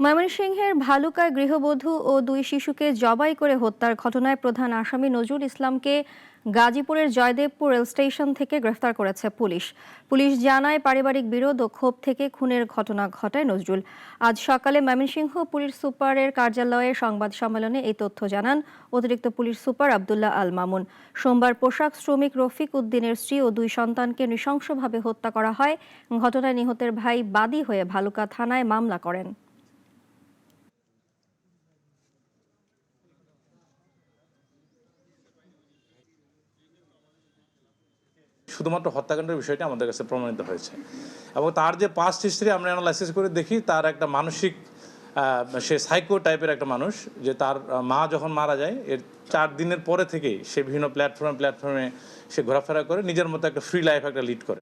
ময়মনসিংহের ভালুকায় গৃহবধূ ও দুই শিশুকে জবাই করে হত্যার ঘটনায় প্রধান আসামি নজরুল ইসলামকে গাজীপুরের জয়দেবপুর রেল স্টেশন থেকে গ্রেফতার করেছে পুলিশ। পুলিশ জানায় পারিবারিক বিরোধ ও ক্ষোভ থেকে খুনের ঘটনা ঘটায় নজরুল। আজ সকালে ময়মনসিংহ পুলিশ সুপারের কার্যালয়ে সংবাদ সম্মেলনে এই তথ্য জানান অতিরিক্ত পুলিশ সুপার আবদুল্লাহ আল মামুন। সোমবার পোশাক শ্রমিক রফিক উদ্দিনের স্ত্রী ও দুই সন্তানকে নৃশংসভাবে হত্যা করা হয়। ঘটনায় নিহতের ভাই বাদী হয়ে ভালুকা থানায় মামলা করেন। শুধুমাত্র হত্যাকাণ্ডের বিষয়টি আমাদের কাছে প্রমাণিত হয়েছে। এবং তার যে পাস্ট হিস্ট্রি আমরা অ্যানালাইসিস করে দেখি, তার একটা মানসিক সে সাইকো টাইপের একটা মানুষ, যে তার মা যখন মারা যায়, এর চার দিনের পরে থেকেই সে বিভিন্ন প্ল্যাটফর্মে প্ল্যাটফর্মে সে ঘোরাফেরা করে, নিজের মতো একটা ফ্রি লাইফ একটা লিড করে।